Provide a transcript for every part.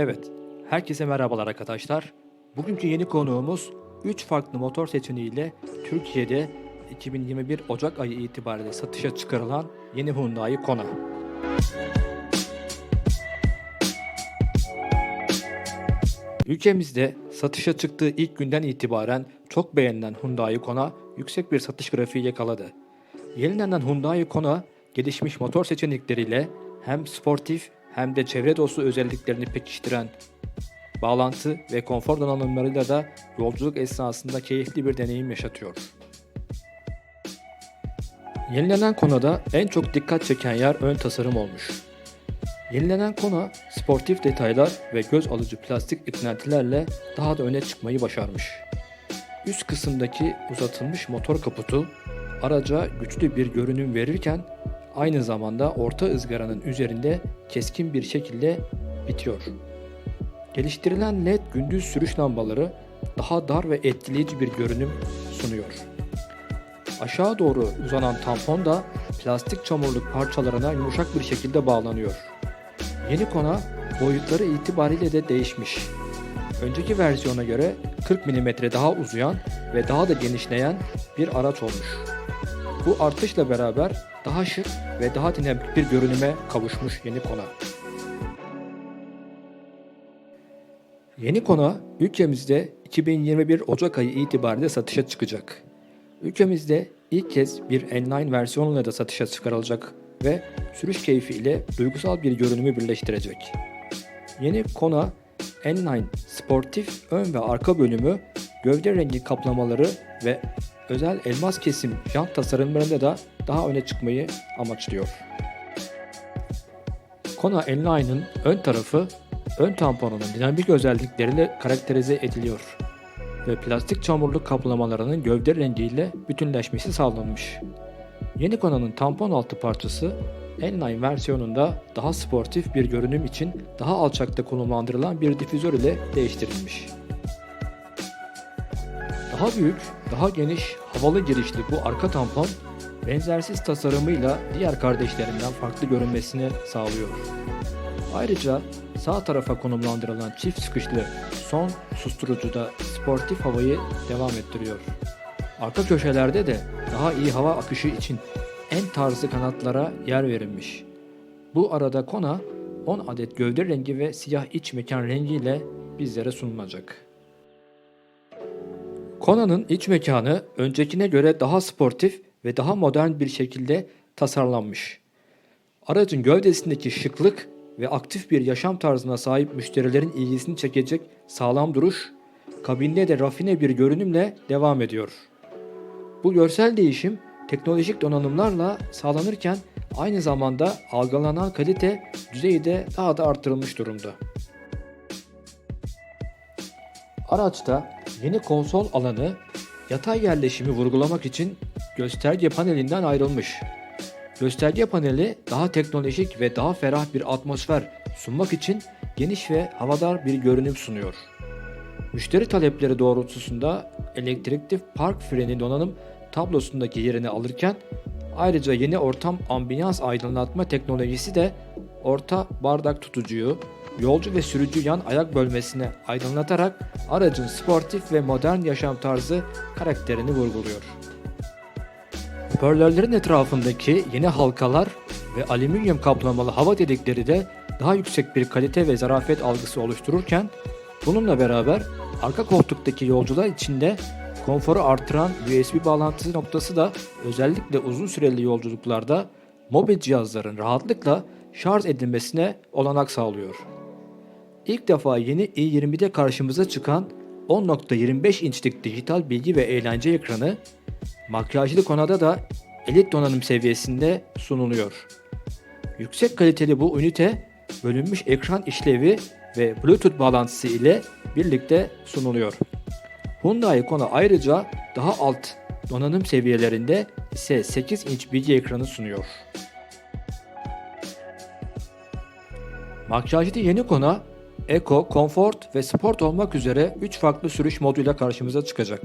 Evet, herkese merhabalar arkadaşlar. Bugünkü yeni konuğumuz 3 farklı motor seçeneğiyle Türkiye'de 2021 Ocak ayı itibariyle satışa çıkarılan yeni Hyundai Kona. Ülkemizde satışa çıktığı ilk günden itibaren çok beğenilen Hyundai Kona yüksek bir satış grafiği yakaladı. Yenilenen Hyundai Kona gelişmiş motor seçenekleriyle hem sportif hem de çevre dostu özelliklerini pekiştiren bağlantı ve konfor donanımlarıyla da yolculuk esnasında keyifli bir deneyim yaşatıyor. Yenilenen Kona'da en çok dikkat çeken yer ön tasarım olmuş. Yenilenen Kona sportif detaylar ve göz alıcı plastik eklentilerle daha da öne çıkmayı başarmış. Üst kısımdaki uzatılmış motor kaputu araca güçlü bir görünüm verirken aynı zamanda orta ızgaranın üzerinde keskin bir şekilde bitiyor. Geliştirilen LED gündüz sürüş lambaları daha dar ve etkileyici bir görünüm sunuyor. Aşağı doğru uzanan tampon da plastik çamurluk parçalarına yumuşak bir şekilde bağlanıyor. Yeni kona boyutları itibariyle de değişmiş. Önceki versiyona göre 40 mm daha uzayan ve daha da genişleyen bir araç olmuş. Bu artışla beraber daha şık ve daha dinamik bir görünüme kavuşmuş yeni kona. Yeni kona ülkemizde 2021 Ocak ayı itibariyle satışa çıkacak. Ülkemizde ilk kez bir N-Line versiyonuyla da satışa çıkarılacak ve sürüş keyfi ile duygusal bir görünümü birleştirecek. Yeni Kona N-Line sportif ön ve arka bölümü, gövde rengi kaplamaları ve özel elmas kesim jant tasarımlarında da daha öne çıkmayı amaçlıyor. Kona N-Line'ın ön tarafı ön tamponunun dinamik özellikleriyle karakterize ediliyor ve plastik çamurluk kaplamalarının gövde rengiyle bütünleşmesi sağlanmış. Yeni Kona'nın tampon altı parçası N-Line versiyonunda daha sportif bir görünüm için daha alçakta konumlandırılan bir difüzör ile değiştirilmiş. Daha büyük, daha geniş, havalı girişli bu arka tampon benzersiz tasarımıyla diğer kardeşlerinden farklı görünmesini sağlıyor. Ayrıca sağ tarafa konumlandırılan çift sıkışlı son susturucuda sportif havayı devam ettiriyor. Arka köşelerde de daha iyi hava akışı için en tarzı kanatlara yer verilmiş. Bu arada Kona 10 adet gövde rengi ve siyah iç mekan rengiyle bizlere sunulacak. Kona'nın iç mekanı öncekine göre daha sportif ve daha modern bir şekilde tasarlanmış. Aracın gövdesindeki şıklık ve aktif bir yaşam tarzına sahip müşterilerin ilgisini çekecek sağlam duruş, kabinde de rafine bir görünümle devam ediyor. Bu görsel değişim teknolojik donanımlarla sağlanırken aynı zamanda algılanan kalite düzeyi de daha da artırılmış durumda. Araçta yeni konsol alanı yatay yerleşimi vurgulamak için gösterge panelinden ayrılmış. Gösterge paneli daha teknolojik ve daha ferah bir atmosfer sunmak için geniş ve havadar bir görünüm sunuyor. Müşteri talepleri doğrultusunda elektrikli park freni donanım tablosundaki yerini alırken ayrıca yeni ortam ambiyans aydınlatma teknolojisi de orta bardak tutucuyu, yolcu ve sürücü yan ayak bölmesine aydınlatarak aracın sportif ve modern yaşam tarzı karakterini vurguluyor. Hoparlörlerin etrafındaki yeni halkalar ve alüminyum kaplamalı hava delikleri de daha yüksek bir kalite ve zarafet algısı oluştururken bununla beraber arka koltuktaki yolcular içinde konforu artıran USB bağlantısı noktası da özellikle uzun süreli yolculuklarda mobil cihazların rahatlıkla şarj edilmesine olanak sağlıyor. İlk defa yeni i20'de karşımıza çıkan 10.25 inçlik dijital bilgi ve eğlence ekranı makyajlı konada da elit donanım seviyesinde sunuluyor. Yüksek kaliteli bu ünite bölünmüş ekran işlevi ve Bluetooth bağlantısı ile birlikte sunuluyor. Hyundai Kona ayrıca daha alt donanım seviyelerinde ise 8 inç bilgi ekranı sunuyor. Makyajlı yeni Kona, Eco, Comfort ve Sport olmak üzere 3 farklı sürüş moduyla karşımıza çıkacak.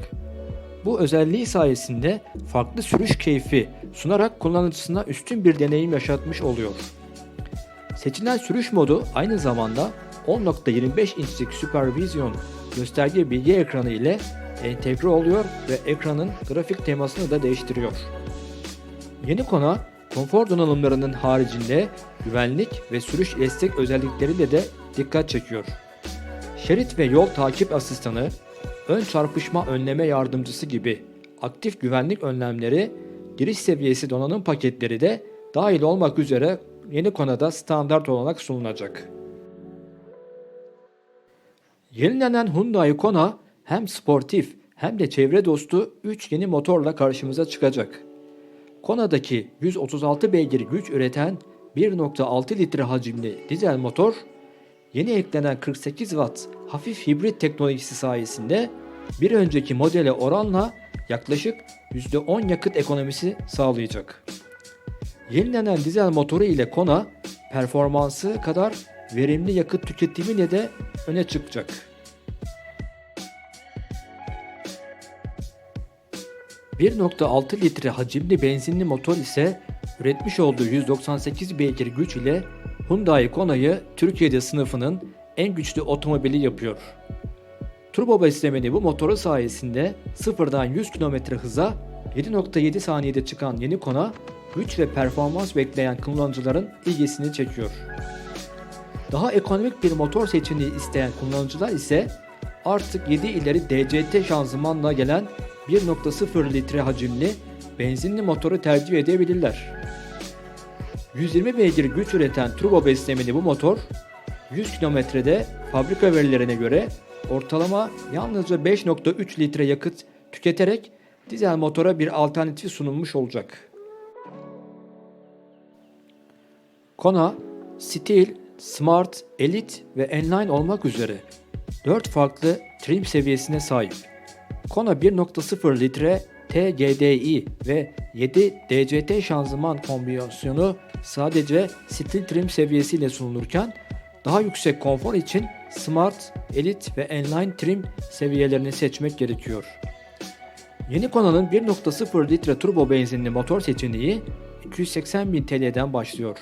Bu özelliği sayesinde farklı sürüş keyfi sunarak kullanıcısına üstün bir deneyim yaşatmış oluyor. Seçilen sürüş modu aynı zamanda 10.25 inçlik Supervision gösterge bilgi ekranı ile entegre oluyor ve ekranın grafik temasını da değiştiriyor. Yeni Kona, konfor donanımlarının haricinde güvenlik ve sürüş destek özellikleriyle de dikkat çekiyor. Şerit ve yol takip asistanı, ön çarpışma önleme yardımcısı gibi aktif güvenlik önlemleri, giriş seviyesi donanım paketleri de dahil olmak üzere yeni Kona'da standart olarak sunulacak. Yenilenen Hyundai Kona hem sportif hem de çevre dostu 3 yeni motorla karşımıza çıkacak. Kona'daki 136 beygir güç üreten 1.6 litre hacimli dizel motor, yeni eklenen 48 watt hafif hibrit teknolojisi sayesinde bir önceki modele oranla yaklaşık %10 yakıt ekonomisi sağlayacak. Yenilenen dizel motoru ile Kona performansı kadar verimli yakıt tüketimiyle de öne çıkacak. ...1.6 litre hacimli benzinli motor ise üretmiş olduğu 198 beygir güç ile Hyundai Kona'yı Türkiye'de sınıfının en güçlü otomobili yapıyor. Turbo beslemeli bu motoru sayesinde sıfırdan 100 km hıza 7.7 saniyede çıkan yeni Kona güç ve performans bekleyen kullanıcıların ilgisini çekiyor. Daha ekonomik bir motor seçeneği isteyen kullanıcılar ise artık 7 ileri DCT şanzımanla gelen 1.0 litre hacimli benzinli motoru tercih edebilirler. 120 beygir güç üreten turbo beslemeli bu motor 100 kilometrede fabrika verilerine göre ortalama yalnızca 5.3 litre yakıt tüketerek dizel motora bir alternatif sunulmuş olacak. Kona, Steel, Smart, Elite ve Enline olmak üzere 4 farklı trim seviyesine sahip. Kona 1.0 litre TGDI ve 7 DCT şanzıman kombinasyonu sadece Steel trim seviyesiyle sunulurken daha yüksek konfor için Smart, Elite ve Enline trim seviyelerini seçmek gerekiyor. Yeni Kona'nın 1.0 litre turbo benzinli motor seçeneği 280.000 TL'den başlıyor.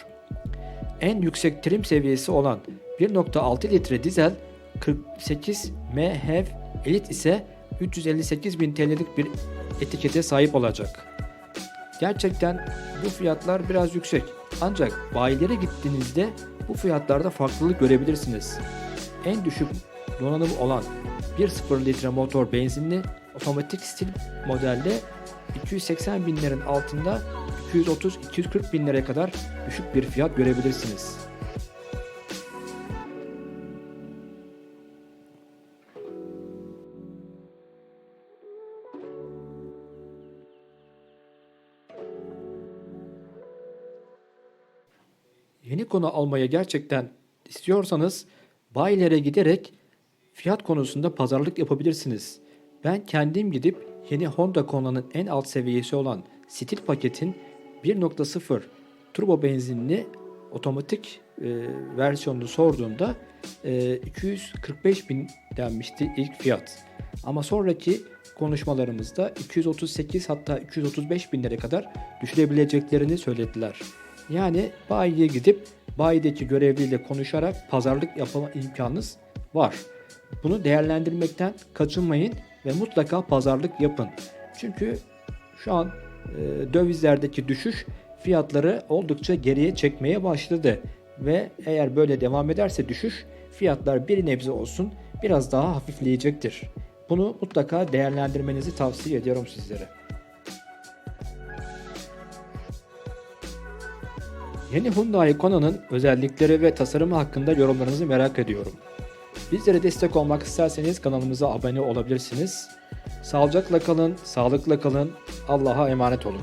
En yüksek trim seviyesi olan 1.6 litre dizel 48 MHEV Elite ise 358.000 TL'lik bir etikete sahip olacak. Gerçekten bu fiyatlar biraz yüksek. Ancak bayilere gittiğinizde bu fiyatlarda farklılık görebilirsiniz. En düşük donanım olan 1.0 litre motor benzinli otomatik stil modelde 280 binlerin altında 230-240 bin liraya kadar düşük bir fiyat görebilirsiniz. Yeni konu almaya gerçekten istiyorsanız bayilere giderek fiyat konusunda pazarlık yapabilirsiniz. Ben kendim gidip yeni Honda Kona'nın en alt seviyesi olan Stil paketin 1.0 turbo benzinli otomatik e, versiyonunu sorduğumda e, 245 bin denmişti ilk fiyat. Ama sonraki konuşmalarımızda 238 hatta 235 binlere kadar düşürebileceklerini söylediler. Yani bayiye gidip bayideki görevliyle konuşarak pazarlık yapma imkanınız var. Bunu değerlendirmekten kaçınmayın ve mutlaka pazarlık yapın. Çünkü şu an e, dövizlerdeki düşüş fiyatları oldukça geriye çekmeye başladı ve eğer böyle devam ederse düşüş fiyatlar bir nebze olsun biraz daha hafifleyecektir. Bunu mutlaka değerlendirmenizi tavsiye ediyorum sizlere. Yeni Hyundai Kona'nın özellikleri ve tasarımı hakkında yorumlarınızı merak ediyorum. Bizlere destek olmak isterseniz kanalımıza abone olabilirsiniz. Sağlıcakla kalın, sağlıkla kalın, Allah'a emanet olun.